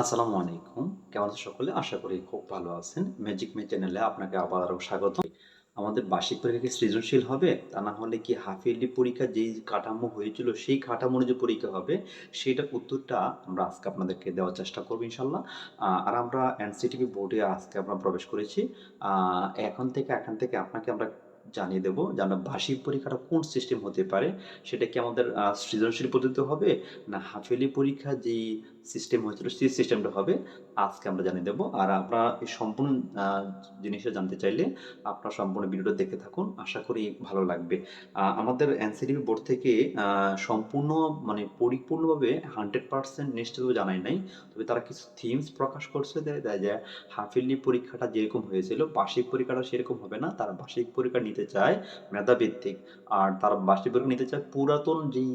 আসসালামু আলাইকুম। কেমন আছেন সকলে? আশা করি খুব ভালো আছেন। ম্যাজিক মে চ্যানেলে আপনাকে আবারও স্বাগত। আমাদের বার্ষিক পরীক্ষা কি সৃজনশীল হবে? তা না হলে কি হাফ ইয়ারলি পরীক্ষা যেই কাঠামো হয়েছিল, সেই কাঠামো অনুযায়ী পরীক্ষা হবে সেইটার উত্তরটা আমরা আজকে আপনাদেরকে দেওয়ার চেষ্টা করব ইনশাল্লাহ আর আমরা এনসিটিভি বোর্ডে আজকে আমরা প্রবেশ করেছি। এখন থেকে, এখান থেকে আপনাকে আমরা জানিয়ে দেবো যে আমরা বার্ষিক পরীক্ষাটা কোন সিস্টেম হতে পারে, সেটা কি আমাদের সৃজনশীল পদ্ধতিতে হবে না হাফ ইয়ারলি পরীক্ষা যেই সিস্টেম হয়েছিল সেই সিস্টেমটা হবে, আজকে আমরা জানিয়ে দেবো। আর আপনারা এই সম্পূর্ণ জিনিসটা জানতে চাইলে আপনারা সম্পূর্ণ ভিডিওটা দেখে থাকুন, আশা করি ভালো লাগবে। আমাদের এনসিডিবি বোর্ড থেকে সম্পূর্ণ মানে পরিপূর্ণভাবে হান্ড্রেড পার্সেন্ট নিশ্চিতভাবে জানাই নাই, তবে তারা কিছু থিমস প্রকাশ করছে যে হাফিলি পরীক্ষাটা যেরকম হয়েছিল, বার্ষিক পরীক্ষাটা সেরকম হবে না, তারা বার্ষিক পরীক্ষা নিতে চায় মেধাভিত্তিক। আর তারা বার্ষিক পরীক্ষা নিতে চায় পুরাতন যেই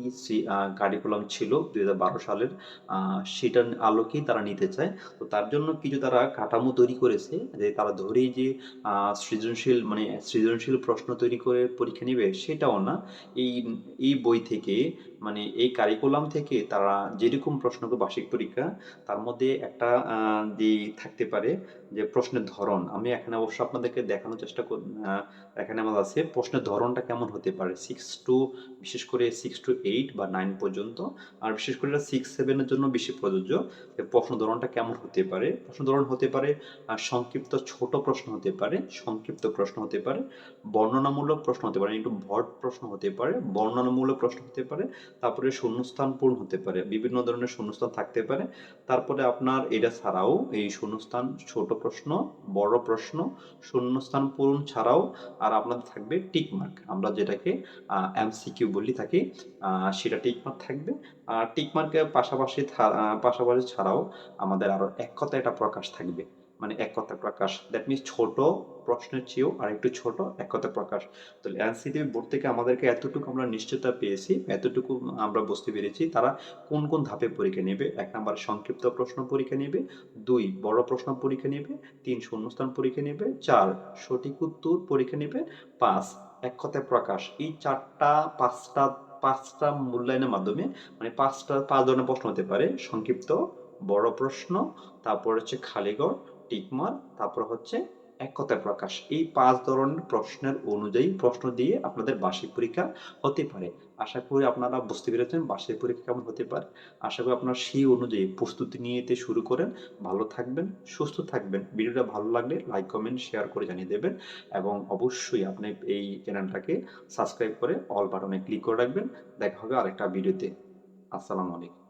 কারিকুলাম ছিল দুই সালের সেটার আলোকেই তারা নিতে চায়। তো তার জন্য কিছু তারা কাঠামো তৈরি করেছে যে তারা ধরেই যে সৃজনশীল মানে সৃজনশীল প্রশ্ন তৈরি করে পরীক্ষা নেবে সেটাও না। এই এই বই থেকে মানে এই কারিকুলাম থেকে তারা যেরকম প্রশ্ন বার্ষিক পরীক্ষা, তার মধ্যে একটা যে থাকতে পারে যে প্রশ্নের ধরন। আমি এখানে অবশ্য আপনাদেরকে দেখানোর চেষ্টা কর এখানে আমার আছে প্রশ্নের ধরনটা কেমন হতে পারে? সিক্স টু বিশেষ করে সিক্স টু এইট বা নাইন পর্যন্ত আর বিশেষ করে সিক্স সেভেনের জন্য বেশি প্রযোজ্য প্রশ্ন ধরনটা কেমন হতে পারে? প্রশ্ন ধরন হতে পারে আহ, সংক্ষিপ্ত ছোট প্রশ্ন হতে পারে সংক্ষিপ্ত প্রশ্ন হতে পারে বর্ণনামূলক প্রশ্ন হতে পারে একটু ভট প্রশ্ন হতে পারে বর্ণনামূলক প্রশ্ন হতে পারে তারপরে শূন্যস্থান পূরণ হতে পারে বিভিন্ন ধরনের শূন্যস্থান থাকতে পারে তারপরে আপনার এটা ছাড়াও এই শূন্যস্থান ছোট প্রশ্ন বড় প্রশ্ন শূন্যস্থান পূরণ ছাড়াও আর আপনাদের থাকবে টিক মার্ক আমরা যেটাকে এমসিকিউ বলি থাকি সেটা টিক মার্ক থাকবে। আর টিক মার্কের পাশাপাশি পাশাপাশি ছাড়াও আমাদের আরও এক কথা এটা প্রকাশ থাকবে। মানে এক কথা প্রকাশ। দ্যাট মিনস ছোট প্রশ্নের চেয়েও আর একটু ছোট, এক কথা প্রকাশ। তো এনসিটিভি বোর্ড থেকে আমাদেরকে এতটুকু আমরা নিশ্চয়তা পেয়েছি, এতটুকু আমরা বুঝতে পেরেছি তারা কোন কোন ধাপে পরীক্ষা নেবে। এক নাম্বার সংক্ষিপ্ত প্রশ্ন পরীক্ষা নেবে, দুই বড় প্রশ্ন পরীক্ষা নেবে, তিন শূন্যস্থান পরীক্ষা নেবে, চার সঠিক উত্তর পরীক্ষা নেবে, পাঁচ এক কথায় প্রকাশ। এই চারটা, পাঁচটা পাঁচটা মূল্যায়নের মাধ্যমে মানে পাঁচটা, পাঁচ ধরনের প্রশ্ন হতে পারে। সংক্ষিপ্ত, বড় প্রশ্ন, তারপর হচ্ছে খালিগড় টিকমার তারপর হচ্ছে এক কথায় প্রকাশ। এই পাঁচ ধরনের প্রশ্নের অনুযায়ী প্রশ্ন দিয়ে আপনাদের বার্ষিক পরীক্ষা হতে পারে। আশা করি আপনারা বুঝতে পেরেছেন বার্ষিক পরীক্ষা কেমন হতে পারে। আশা করি আপনারা সেই অনুযায়ী প্রস্তুতি নিতে শুরু করেন। ভালো থাকবেন, সুস্থ থাকবেন। ভিডিওটা ভালো লাগলে লাইক, কমেন্ট, শেয়ার করে জানিয়ে দেবেন এবং অবশ্যই আপনি এই চ্যানেলটাকে সাবস্ক্রাইব করে অল বাটনে ক্লিক করে রাখবেন। দেখা হবে আরেকটা ভিডিওতে। আসসালামু আলাইকুম।